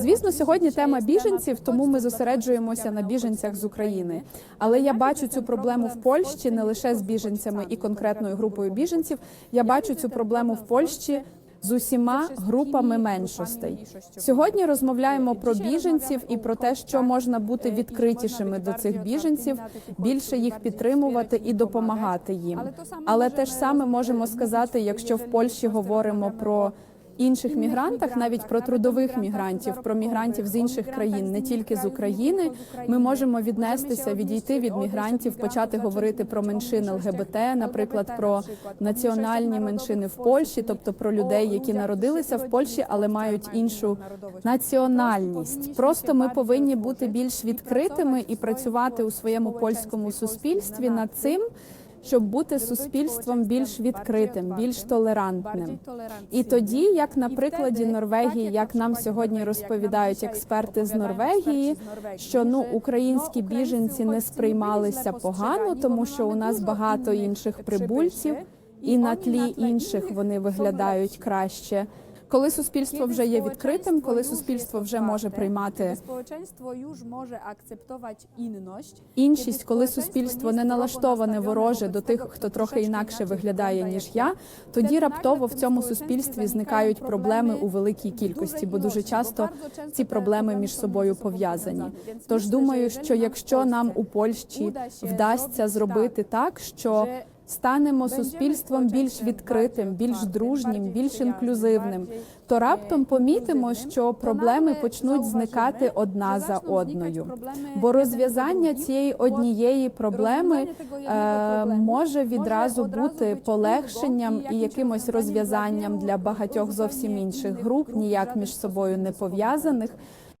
Звісно, сьогодні тема біженців, тому ми зосереджуємося на біженцях з України. Але я бачу цю проблему в Польщі не лише з біженцями і конкретною групою біженців. Я бачу цю проблему в Польщі. З усіма групами меншостей сьогодні розмовляємо про біженців і про те, що можна бути відкритішими до цих біженців, більше їх підтримувати і допомагати їм. Але те ж саме можемо сказати, якщо в Польщі говоримо про інших мігрантах, навіть про трудових мігрантів, про мігрантів з інших країн, не тільки з України. Ми можемо віднестися, відійти від мігрантів, почати говорити про меншини ЛГБТ, наприклад, про національні меншини в Польщі, тобто про людей, які народилися в Польщі, але мають іншу національність. Просто ми повинні бути більш відкритими і працювати у своєму польському суспільстві над цим. Щоб бути суспільством більш відкритим, більш толерантним, і тоді, як на прикладі Норвегії, як нам сьогодні розповідають експерти з Норвегії, що ну українські біженці не сприймалися погано, тому що у нас багато інших прибульців, і на тлі інших вони виглядають краще. Коли суспільство вже є відкритим, коли суспільство вже може приймати społeczeństwo już może akceptować inność. іншість, коли суспільство не налаштоване вороже до тих, хто трохи інакше виглядає ніж я, тоді раптово в цьому суспільстві зникають проблеми у великій кількості, бо дуже часто ці проблеми між собою пов'язані. Тож думаю, що якщо нам у Польщі вдасться зробити так, що станемо суспільством більш відкритим, більш дружнім, більш інклюзивним, то раптом помітимо, що проблеми почнуть зникати одна за одною. Бо розв'язання цієї однієї проблеми е, може відразу бути полегшенням і якимось розв'язанням для багатьох зовсім інших груп, ніяк між собою не пов'язаних.